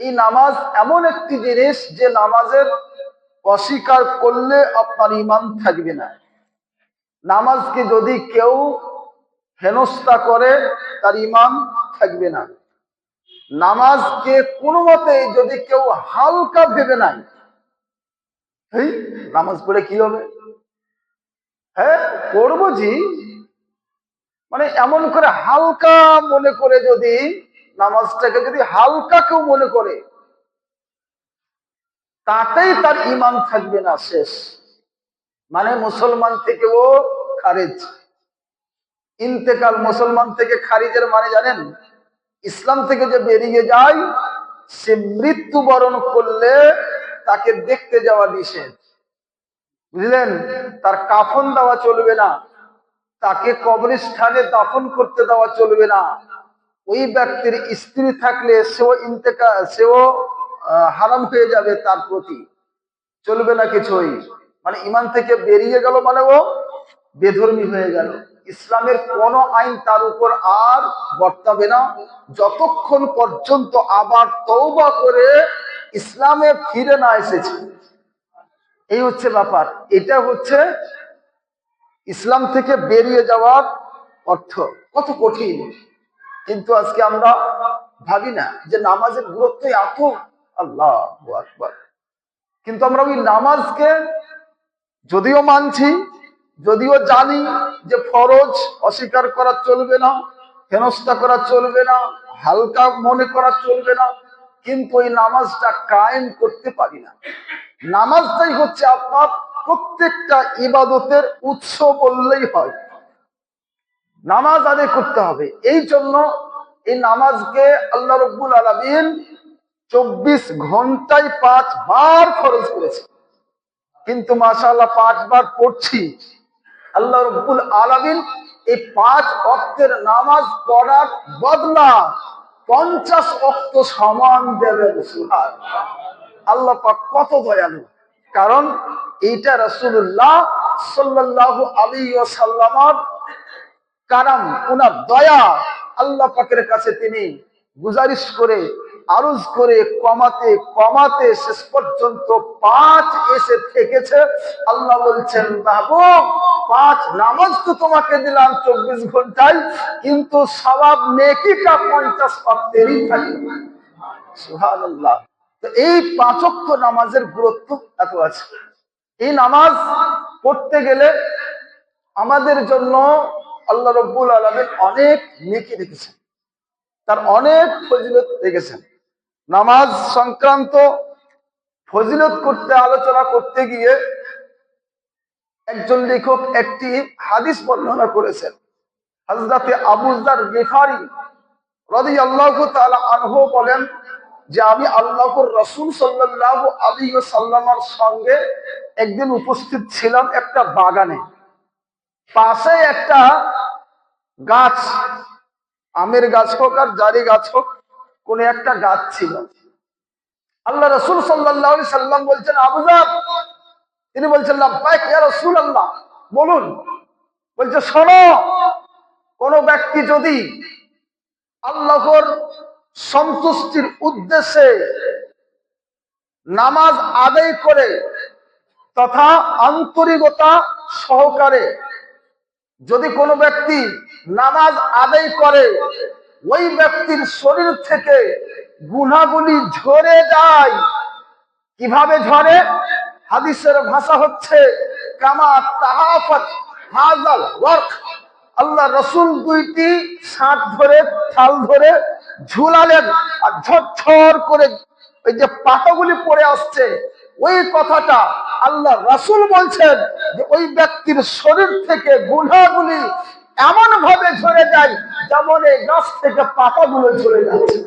এই নামাজ এমন একটি জিনিস যে নামাজের অস্বীকার করলে আপনার ইমান থাকবে না। নামাজকে যদি কেউ হেনস্থা করে, তার ইমান থাকবে না। নামাজকে কোনো মতে যদি কেউ হালকা ভেবে নাই নামাজ পড়ে কি হবে? হ্যাঁ পড়ব জি মানে এমন করে হালকা মনে করে যদি নামাজটাকে যদি হালকা কেউ মনে করে, তাতেই তার ইমান থাকবে না শেষ। মানে মুসলমান থেকে ও খারেজ। ইন্তেকাল মুসলমান থেকে খারিজের মানে জানেন, ইসলাম থেকে যে বেরিয়ে যায়, সে মৃত্যুবরণ করলে তাকে দেখতে যাওয়া নিষেধ। বুঝলেন? তার কাফন দেওয়া চলবে না। তাকে কবরস্থানে দাফন করতে দেওয়া চলবে না। ওই ব্যক্তির স্ত্রী থাকলে সেও ইন্তেকা, সেও হারাম হয়ে যাবে তার প্রতি। চলবে না কিছুই। মানে ইমান থেকে বেরিয়ে গেল মানে ও বেধর্মী হয়ে গেল। ইসলামের কোন আইন তার উপর আর বর্তাবে না। যতক্ষণ পর্যন্ত আবার তৌবা করে ইসলামে ফিরে না এসেছে। এই হচ্ছে ব্যাপার। এটা হচ্ছে ইসলাম থেকে বেরিয়ে যাওয়ার অর্থ। কত কঠিন। কিন্তু আজকে আমরা ভাবি না যে নামাজের গুরুত্ব এত। আল্লাহ আকবার। কিন্তু আমরা ওই নামাজকে যদিও মানছি, যদিও জানি যে ফরজ অস্বীকার করা চলবে না, হেনস্থা করা চলবে না, হালকা মনে করা চলবে না, কিন্তু ওই নামাজটা কায়েম করতে পারি না। নামাজটাই হচ্ছে আপনার প্রত্যেকটা ইবাদতের উৎস বললেই হয়। নামাজ আদায় করতে হবে। এই জন্য এই নামাজকে আল্লাহ রব্বুল আলমিন চব্বিশ ঘন্টায় পাঁচ বার খরচ করেছে। কিন্তু মাশাআল্লাহ পাঁচবার পড়ছি। আল্লাহ রব্বুল আলমিন এই পাঁচ অক্টের নামাজ পড়ার বদলা পঞ্চাশ অক্ট সমান দেবেন সুহার আল্লাহ পাক কত দয়ালু। কারণ এইটা রসুল্লাহ সাল্লাল্লাহু আলী ও সাল্লামার কারাম ওনার দয়া আল্লাহ পাকের কাছে তিনি গুজারিশ করে, আরজ করে কমাতে কমাতে শেষ পর্যন্ত পাঁচ এসে থেকেছে আল্লাহ বলছেন বাবু পাঁচ নামাজ তো তোমাকে দিলাম চব্বিশ ঘন্টায়, কিন্তু স্বভাব নেকিটা পঞ্চাশ অর্থেরই থাকে। সুবহানাল্লাহ। তো এই পাঁচক্য নামাজের গুরুত্ব এত আছে। এই নামাজ পড়তে গেলে আমাদের জন্য আল্লাহ রব্বুল আলমের অনেক নেকি রেখেছেন তার অনেক ফজিলত রেখেছেন নামাজ সংক্রান্ত ফজিলত করতে, আলোচনা করতে গিয়ে একজন লেখক একটি হাদিস বর্ণনা করেছেন। হজরতে আবুজার গেফারি রদি আল্লাহ আনহ বলেন যে, আমি আল্লাহর রসুল সাল্লাহ আলী সাল্লামার সঙ্গে একদিন উপস্থিত ছিলাম একটা বাগানে। পাশে একটা গাছ, আমের গাছ হোক আর জারি গাছ হোক, কোন একটা গাছ ছিল। আল্লাহ রসুল সাল্লাহ সাল্লাম বলছেন আবুজার তিনি বলছেন রসুল আল্লাহ বলুন, বলছে, শোনো, কোন ব্যক্তি যদি আল্লাহর সন্তুষ্টির উদ্দেশ্যে নামাজ আদায় করে তথা আন্তরিকতা সহকারে যদি কোনো ব্যক্তি নামাজ আদায় করে, ওই ব্যক্তির শরীর থেকে গুনাগুলি ঝরে যায়। কীভাবে ঝরে? হাদিসের ভাষা হচ্ছে, কামা তাহাফত হাজাল ওয়ার্ক আল্লাহ রসুল দুইটি সাত ধরে, থাল ধরে ঝুলালেন আর ঝরঝর করে ওই যে পাতাগুলি পড়ে আসছে, ওই কথাটা আল্লাহ রাসুল বলছেন যে, ওই ব্যক্তির শরীর থেকে গুনাগুলি এমন ভাবে ঝরে যায় যেমন এই গাছ থেকে পাতাগুলো ঝরে যাচ্ছে।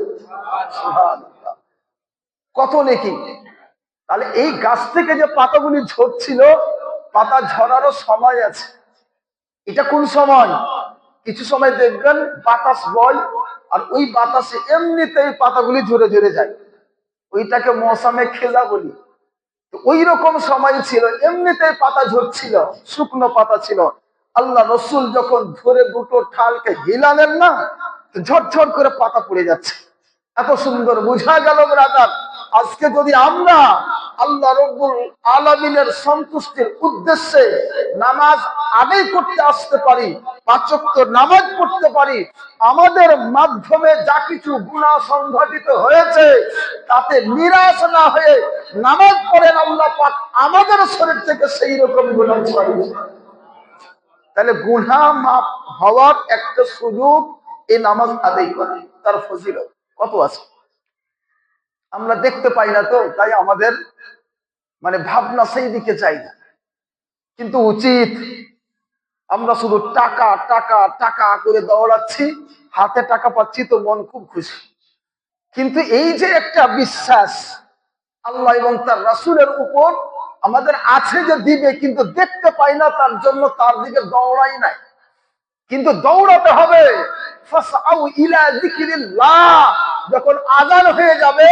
কত নেকি? তাহলে এই গাছ থেকে যে পাতাগুলি ঝরছিল, পাতা ঝরারও সময় আছে। এটা কোন সময়? কিছু সময় দেখবেন, বাতাস বয়, আর ওই বাতাসে এমনিতেই পাতাগুলি ঝরে ঝরে যায়। ওইটাকে মৌসামে খেলা বলি। ওই রকম সময় ছিল, এমনিতেই পাতা ঝরছিল, শুকনো পাতা ছিল। আল্লাহ রসুল যখন ধরে দুটো ঠালকে হিলালেন না, ঝরঝর করে পাতা পড়ে যাচ্ছে। এত সুন্দর বোঝা গেল ব্রাদার, আজকে যদি আমরা আল্লাহ রব্বুল আলমিনের সন্তুষ্টির উদ্দেশ্যে নামাজ আদায় করতে আসতে পারি পাচক্য নামাজ পড়তে পারি, আমাদের মাধ্যমে যা কিছু গুণা সংঘটিত হয়েছে, তাতে নিরাশ না হয়ে নামাজ পড়েন আল্লাহ পাক, আমাদের শরীর থেকে সেই রকম গুণা ছড়িয়ে তাহলে গুণা মাপ হওয়ার একটা সুযোগ এই নামাজ আদায় করা, তার ফজিলত। কত আছে? আমরা দেখতে পাই না তো, তাই আমাদের মানে ভাবনা সেই দিকে চাই না। কিন্তু উচিত আমরা শুধু টাকা টাকা টাকা করে দৌড়াচ্ছি, হাতে টাকা পাচ্ছি তো মন খুব খুশি। কিন্তু এই যে একটা বিশ্বাস, আল্লাহ এবং তার রাসুলের উপর আমাদের আছে যে দিবে, কিন্তু দেখতে পাই না, তার জন্য তার দিকে দৌড়াই নাই। কিন্তু দৌড়াতে হবে। যখন আজান হয়ে যাবে,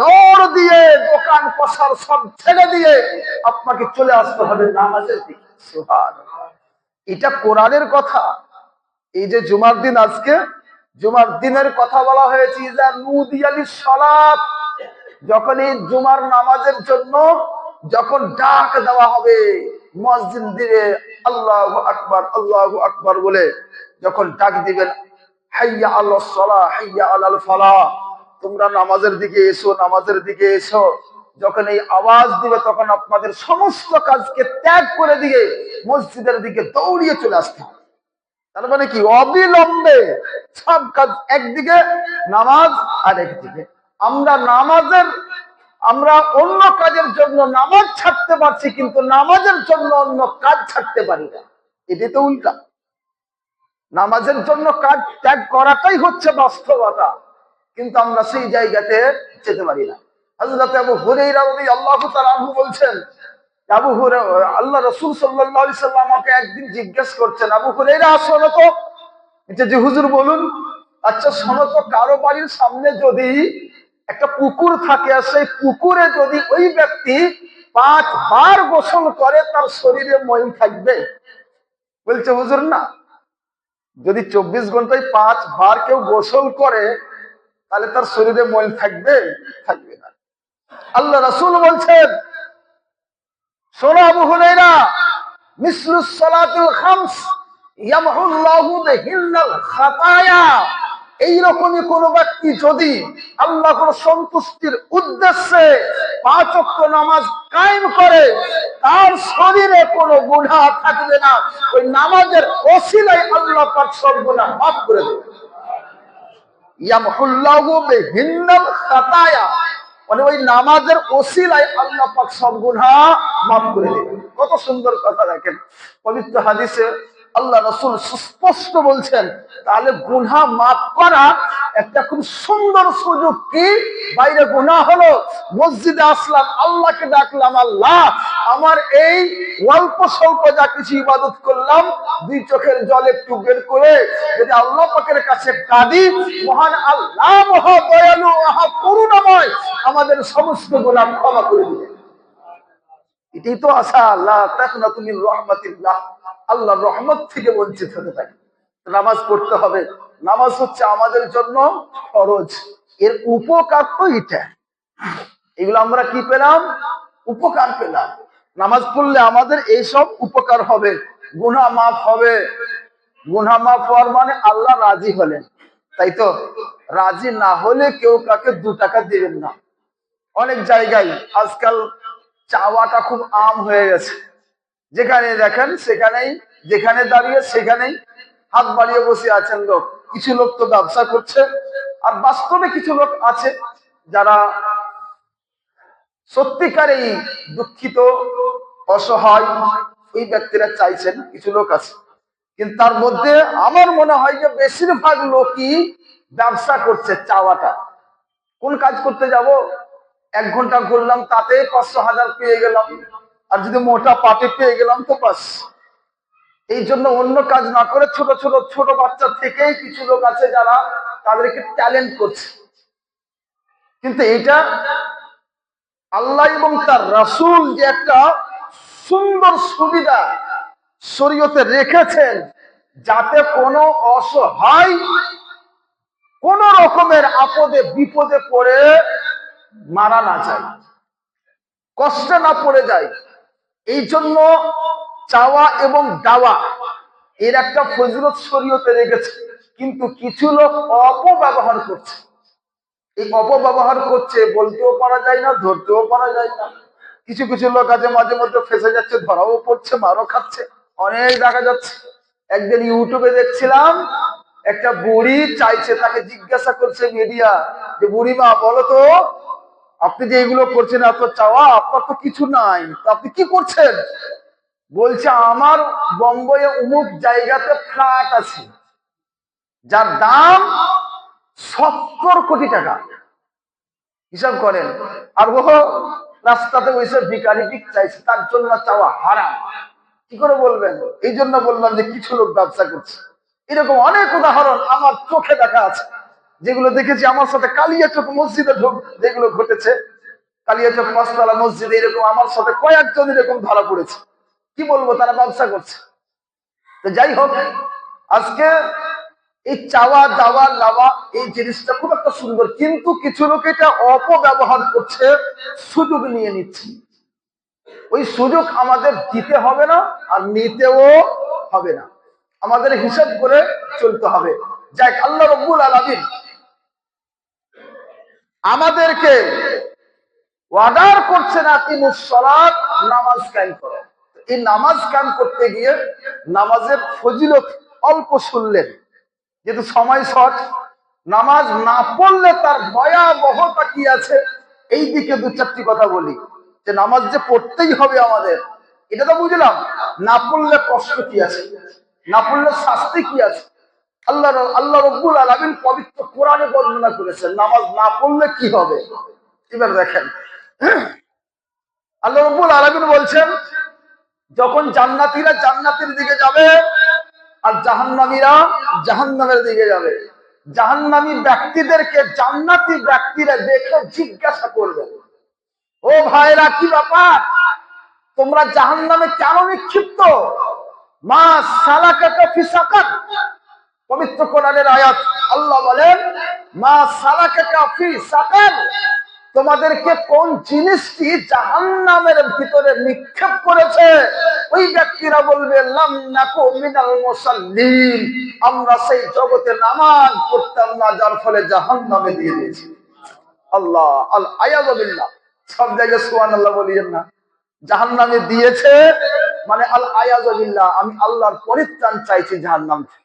দৌড় দিয়ে দোকান পসার সব ছেড়ে দিয়ে আপনাকে চলে আসতে হবে নামাজের দিকে। এটা কোরআনের কথা। এই যে জুমার দিন আজকে, জুমার দিনের কথা বলা হয়েছে যখন এই জুমার নামাজের জন্য যখন ডাক দেওয়া হবে, মসজিদ দিবে আল্লাহ আকবার আল্লাহ আকবার বলে যখন ডাক দিবেন, হাইয়া আল্লাহ সলা, হাইয়া আল্লাহ ফলা, তোমরা নামাজের দিকে এসো, নামাজের দিকে এসো। যখন এই আওয়াজ দিবে, তখন আপনাদের সমস্ত কাজকে ত্যাগ করে দিয়ে মসজিদের দিকে দৌড়িয়ে চলে আসতে হবে। তার মানে কি? অবিলম্বে সব কাজ একদিকে, নামাজ আর একদিকে। আমরা নামাজের আমরা অন্য কাজের জন্য নামাজ ছাড়তে পারছি, কিন্তু নামাজের জন্য অন্য কাজ ছাড়তে পারি না। এটি তো উল্টা। নামাজের জন্য কাজ ত্যাগ করাটাই হচ্ছে বাস্তবতা, কিন্তু আমরা সেই জায়গাতে যেতে পারি না। হযরত আবু আনহু বলছেন, আবু আল্লাহ রাসূল সাল্লাম আমাকে একদিন জিজ্ঞেস করছেন, আবু হুরায়রা শোনো তো। যে হুজুর বলুন আচ্ছা শোনো তো, কারও বাড়ির সামনে যদি একটা পুকুর থাকে আর সেই পুকুরে যদি ওই ব্যক্তি পাঁচ বার গোসল করে, তার শরীরে ময়ূর থাকবে। বলছে হুজুর, না। যদি চব্বিশ ঘন্টায় পাঁচ বার কেউ গোসল করে, তাহলে তার শরীরে ময়ল থাকবে? থাকবে না। আল্লাহ রাসূল বলছেন, শোনো আবু হুরায়রা, মিসলুস সালাতুল খামস, ইয়ামহুল্লাহু বিহিন্নাল খাতায়া। এইরকমই কোন ব্যক্তি যদি আল্লাহর সন্তুষ্টির উদ্দেশ্যে পাঁচ ওয়াক্ত নামাজ কায়েম করে, তার শরীরে কোনো গুনাহ থাকবে না। ওই নামাজের ওসিলায় আল্লাহ পাক সব গুনাহ মাফ করে দেবে মানে ওই নামাজের ওসিলায় আল্লাহ পাক সব গুনাহ মাফ করে দেবে কত সুন্দর কথা দেখেন। পবিত্র হাদিসে আল্লাহ রসুল সুস্পষ্ট বলছেন, তাহলে গুনা মাফ করা একটা খুব সুন্দর সুযোগ কি? বাইরে গুনা হলো, মসজিদে আসলাম, আল্লাহকে ডাকলাম, আল্লাহ, আমার এই অল্প স্বল্প যা কিছু ইবাদত করলাম, দুই চোখের জল একটু বের করে যদি আল্লাহ পাকের কাছে কাঁদি, মহান আল্লাহ মহা দয়ালু মহা করুণাময় আমাদের সমস্ত গুণা ক্ষমা করে দিবে এটাই তো আশা আল্লাহ তুমি রহমাতিল্লাহ। আল্লাহ রহমত থেকে বঞ্চিত হতে পারি। নামাজ পড়তে হবে। নামাজ হচ্ছে আমাদের জন্য খরচ এর উপকার তো এটা। এগুলো আমরা কি পেলাম? উপকার পেলাম। নামাজ পড়লে আমাদের এইসব উপকার হবে। গুনা মাফ হবে। গুনা মাফ হওয়ার মানে আল্লাহ রাজি হলেন। তাই তো? রাজি না হলে কেউ কাকে দু টাকা দিবেন না। অনেক জায়গায় আজকাল চাওয়াটা খুব আম হয়ে গেছে। যেখানে দেখেন, সেখানেই, যেখানে দাঁড়িয়ে সেখানেই হাত বাড়িয়ে বসে আছেন লোক। কিছু লোক তো ব্যবসা করছে, আর বাস্তবে কিছু লোক আছে যারা সত্যিকারেই দুঃখিত, অসহায় ওই ব্যক্তিরা চাইছেন কিছু লোক আছে। কিন্তু তার মধ্যে আমার মনে হয় যে বেশিরভাগ লোকই ব্যবসা করছে চাওয়াটা। কোন কাজ করতে যাব? এক ঘণ্টা ঘুরলাম, তাতে পাঁচশো হাজার পেয়ে গেলাম। আর যদি মোটা পাটে পেয়ে গেলাম তো বাস। এই জন্য অন্য কাজ না করে ছোট ছোট ছোট বাচ্চা থেকেই কিছু লোক আছে যারা তাদেরকে ট্যালেন্ট করছে। কিন্তু এটা আল্লাহ এবং তার রাসুল যে একটা সুন্দর সুবিধা শরীয়তে রেখেছেন, যাতে কোনো অসহায় কোন রকমের আপদে, বিপদে পড়ে মারা না যায়, কষ্টে না পড়ে যায়। এই জন্য চাওয়া এবং দাওয়া এর একটা ফজরত শরীয়তে রেখেছে। কিন্তু কিছু লোক অপব্যবহার করছে। এই অপব্যবহার করছে বলতেও পারা যায় না, ধরতেও পারা যায় না। কিছু কিছু লোক আছে মাঝে মধ্যে ফেসে যাচ্ছে, ধরাও পড়ছে, মারও খাচ্ছে, অনেক দেখা যাচ্ছে। একদিন ইউটিউবে দেখছিলাম, একটা বুড়ি চাইছে তাকে জিজ্ঞাসা করছে মিডিয়া যে বুড়ি মা বলো তো আপনি যে এগুলো করছেন, এত চাওয়া, আপনার তো কিছু নাই। আপনি কি করছেন? বলছে, আমার বম্বয়ে উমুক জায়গাতে ফ্ল্যাট আছে, যার দাম সত্তর কোটি টাকা। হিসাব করেন। আর ও রাস্তাতে ওইসব ভিকারি ভিক চাইছে, তার জন্য চাওয়া হারাম। কি করে বলবেন? এই জন্য বললাম যে কিছু লোক ব্যবসা করছে। এরকম অনেক উদাহরণ আমার চোখে দেখা আছে। যেগুলো দেখেছি, আমার সাথে কালিয়াচক মসজিদে ঢোক যেগুলো ঘটেছে কালিয়াচক পাঁচতলা মসজিদে এরকম আমার সাথে কয়েকজন এরকম ধরা পড়েছে। কি বলব, তারা ব্যবসা করছে। তো যাই হোক, আজকে এই চাওয়া, দাওয়া, লাওয়া, এই জিনিসটা খুব একটা সুন্দর, কিন্তু কিছু লোক এটা অপব্যবহার করছে, সুযোগ নিয়ে নিচ্ছে। ওই সুযোগ আমাদের দিতে হবে না, আর নিতেও হবে না। আমাদের হিসাব করে চলতে হবে। যাক, আল্লাহ রব্বুল আলমিন আমাদেরকে অর্ডার করছে না তিনি সলাৎ নামাজ কায়েম করো। এই নামাজ কায়েম করতে গিয়ে নামাজের ফজিলত অল্প শুনলেন যেহেতু সময় শর্ট। নামাজ না পড়লে তার ভয়াবহতা কি আছে? এই দিকে দু চারটি কথা বলি, যে নামাজ যে পড়তেই হবে আমাদের, এটা তো বুঝলাম। না পড়লে কষ্ট কি আছে? না পড়লে শাস্তি কি আছে? আল্লাহ আল্লাহ রব্বুল আলমিন পবিত্র কোরআনে বর্ণনা করেছেন, নামাজ না পড়লে কি হবে? এবার দেখেন। আল্লাহ রব্বুল আলমিন বলছেন, যখন জান্নাতিরা জান্নাতের দিকে যাবে আর জাহান্নামীরা জাহান্নামের দিকে যাবে, জাহান্নামী ব্যক্তিদেরকে জান্নাতি ব্যক্তিরা দেখে জিজ্ঞাসা করবে, ও ভাইরা কি ব্যাপার? তোমরা জাহান্নামে কেন নিক্ষিপ্ত? মা সালাকাকা ফি সাকার পবিত্র কোরআনের আয়াত। আল্লাহ বলেন, মা সালাকাকা ফি সাকার। তোমাদেরকে কোন জিনিসটি জাহান্নামের ভিতরে নিক্ষেপ করেছে? ওই ব্যক্তিরা বলবে আমরা সেই জগতে নামাজ পড়তাম না, যার ফলে জাহান্নামে দিয়ে দিয়েছি। আল্লাহ, আল আয়াজাবিল্লাহ সব জায়গায় সুবহানাল্লাহ বলিয়েন না। জাহান্নামে দিয়েছে মানে আল আয়াজাবিল্লাহ আমি আল্লাহর পরিত্রাণ চাইছি জাহান্নাম থেকে।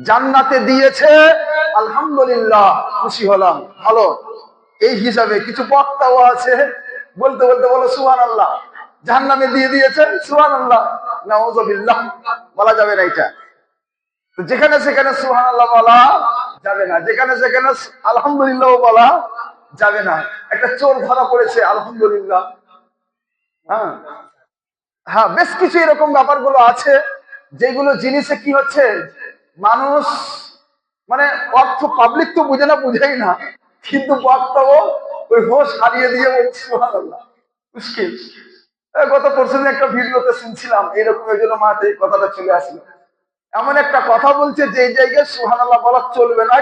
জান্নাতে দিয়েছে, আলহামদুলিল্লাহ খুশি হলাম। ভালো। এই হিসাবে কিছু বক্তাও আছে, বলতে বলতে বলো সুহান আল্লাহ জাহান নামে দিয়ে দিয়েছেন সুহান আল্লাহ নজবিল্লাহ বলা যাবে না এটা। যেখানে সেখানে সুহান আল্লাহ বলা যাবে না। যেখানে সেখানে আলহামদুলিল্লাহ বলা যাবে না। একটা চোর ধরা পড়েছে, আলহামদুলিল্লাহ। হ্যাঁ। হ্যাঁ বেশ কিছু এরকম ব্যাপারগুলো আছে, যেগুলো জিনিসে কি হচ্ছে মানুষ মানে অর্থ পাবলিক তো বুঝে না, বুঝেই না। কিন্তু বক্তব্য ওই হোস হারিয়ে দিয়ে বলছি মুশকিল। গত পরশুদিন একটা ভিডিওতে শুনছিলাম, এইরকম ওই জন্য মাঠে কথাটা চলে আসলো। এমন একটা কথা বলছে, যে জায়গায় সুহানাল্লাহ বলা চলবে না